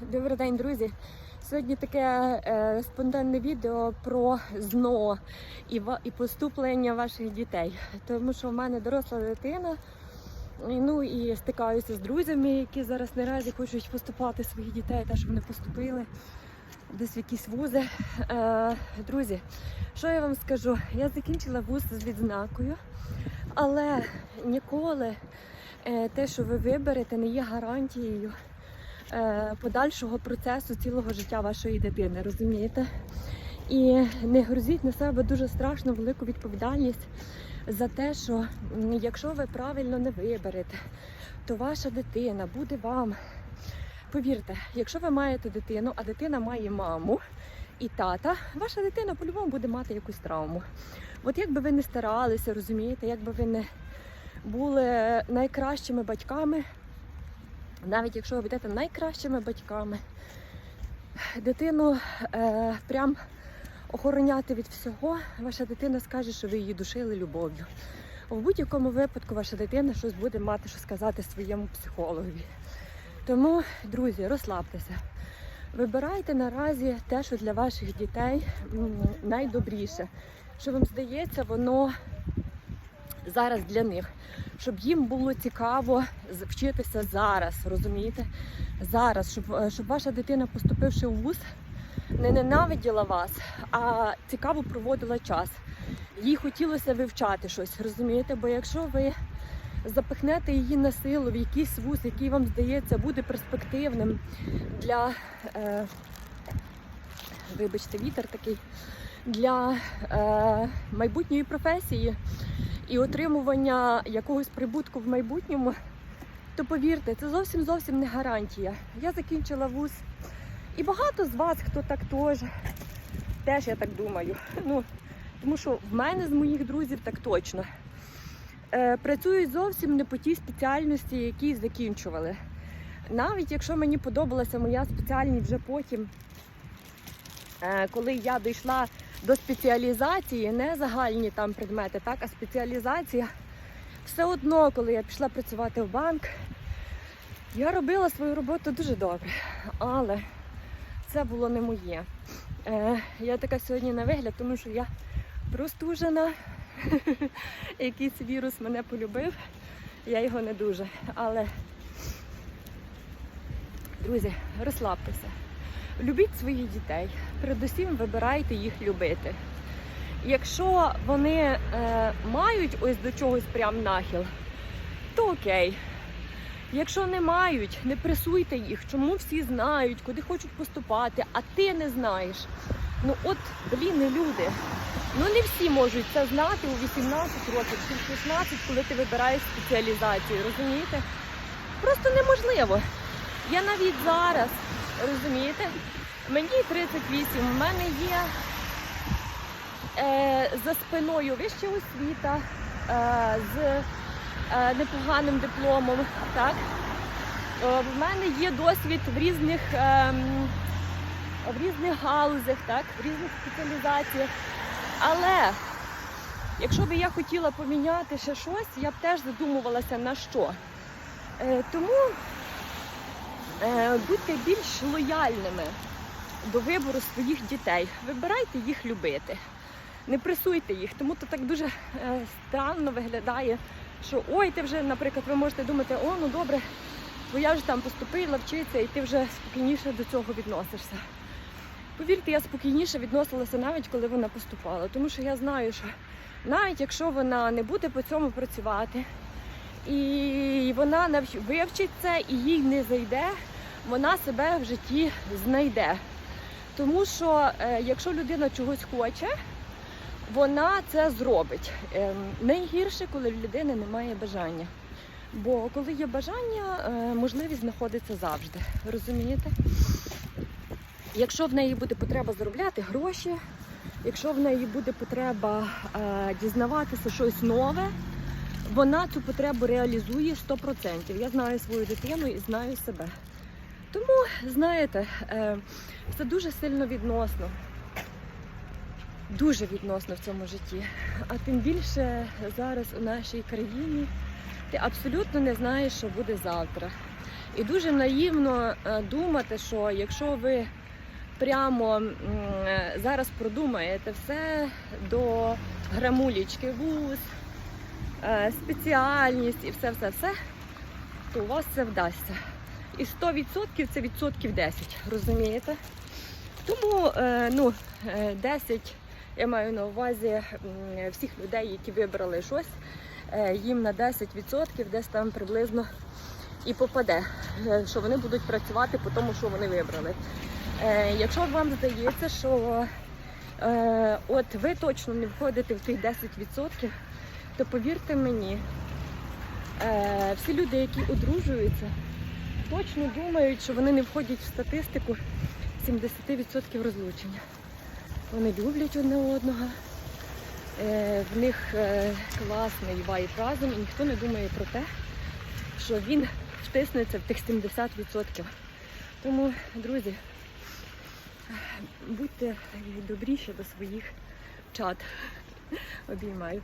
Добрий день, друзі. Сьогодні таке е, спонтанне відео про ЗНО і, і поступлення ваших дітей. Тому що в мене доросла дитина. Ну і стикаюся з друзями, які зараз наразі хочуть поступати своїх дітей, те, щоб вони поступили десь в якісь вузи. Е, друзі, що я вам скажу? Я закінчила вуз з відзнакою, але ніколи е, те, що ви виберете, не є гарантією подальшого процесу цілого життя вашої дитини, розумієте? І не грузіть на себе дуже страшно велику відповідальність за те, що якщо ви правильно не виберете, то ваша дитина буде вам. Повірте, якщо ви маєте дитину, а дитина має маму і тата, ваша дитина по-любому буде мати якусь травму. От як би ви не старалися, розумієте, як би ви не були найкращими батьками, навіть якщо ви будете найкращими батьками, дитину е, прям охороняти від всього, ваша дитина скаже, що ви її душили любов'ю. В будь-якому випадку ваша дитина щось буде мати, що сказати своєму психологові. Тому, друзі, розслабтеся. Вибирайте наразі те, що для ваших дітей найдобріше. Що вам здається, воно зараз для них, щоб їм було цікаво вчитися зараз, розумієте? Зараз, щоб, е, щоб ваша дитина, поступивши в вуз, не ненавиділа вас, а цікаво проводила час. Їй хотілося вивчати щось, розумієте? Бо якщо ви запихнете її на силу в якийсь вуз, який вам здається буде перспективним для, е, вибачте, вітер такий, для е, майбутньої професії і отримування якогось прибутку в майбутньому, то повірте, це зовсім зовсім не гарантія. Я закінчила вуз. І багато з вас, хто так теж, теж я так думаю. Ну, тому що в мене з моїх друзів так точно. Е, працюють зовсім не по тій спеціальності, які закінчували. Навіть якщо мені подобалася моя спеціальність вже потім, е, коли я дійшла до спеціалізації, не загальні там предмети, так, а спеціалізація, все одно, коли я пішла працювати в банк, я робила свою роботу дуже добре, але це було не моє. Е, я така сьогодні на вигляд, тому що я простужена. Якийсь вірус мене полюбив, я його не дуже. Але, друзі, розслабтеся. Любіть своїх дітей. Передусім вибирайте їх любити. Якщо вони е, мають ось до чогось прям нахил, то окей. Якщо не мають, не пресуйте їх. Чому всі знають, куди хочуть поступати, а ти не знаєш. Ну от, блін, люди. Ну не всі можуть це знати у 18 років чи в 16, коли ти вибираєш спеціалізацію, розумієте? Просто неможливо. Я навіть зараз, розумієте, мені 38, в мене є е, за спиною вища освіта е, з е, непоганим дипломом. Так? Е, в мене є досвід в різних, ем, в різних галузях, так? в різних спеціалізаціях. Але якщо б я хотіла поміняти ще щось, я б теж задумувалася на що. Е, тому е, будьте більш лояльними до вибору своїх дітей. Вибирайте їх любити. Не пресуйте їх, тому то так дуже е, странно виглядає, що ой, ти вже, наприклад, ви можете думати, о, ну добре, твоя вже там поступила, вчиться, і ти вже спокійніше до цього відносишся. Повірте, я спокійніше відносилася навіть коли вона поступала, тому що я знаю, що навіть якщо вона не буде по цьому працювати, і вона вивчить це і їй не зайде, вона себе в житті знайде. Тому що е, якщо людина чогось хоче, вона це зробить. Ем, найгірше, коли в людини немає бажання. Бо коли є бажання, е, можливість знаходиться завжди. Розумієте? Якщо в неї буде потреба заробляти гроші, якщо в неї буде потреба е, дізнаватися щось нове, вона цю потребу реалізує 100%. Я знаю свою дитину і знаю себе. Тому, знаєте, е, це дуже сильно відносно. Дуже відносно в цьому житті. А тим більше зараз у нашій країні ти абсолютно не знаєш, що буде завтра. І дуже наївно е, думати, що якщо ви прямо е, зараз продумаєте все до грамулічки вуз, спеціальність і все-все-все, то у вас це вдасться. І 100% це відсотків 10, розумієте? Тому е, ну, е, 10 я маю на увазі всіх людей, які вибрали щось, е, їм на 10% десь там приблизно і попаде, е, що вони будуть працювати по тому, що вони вибрали. Е, Якщо вам здається, що е, от ви точно не входите в тих 10%, то повірте мені, е, всі люди, які одружуються, точно думають, що вони не входять в статистику 70% розлучення. Вони люблять одне одного, е, в них е, класний вайб разом, і ніхто не думає про те, що він втиснеться в тих 70%. Тому, друзі, будьте добріші до своїх чат. Обіймаю.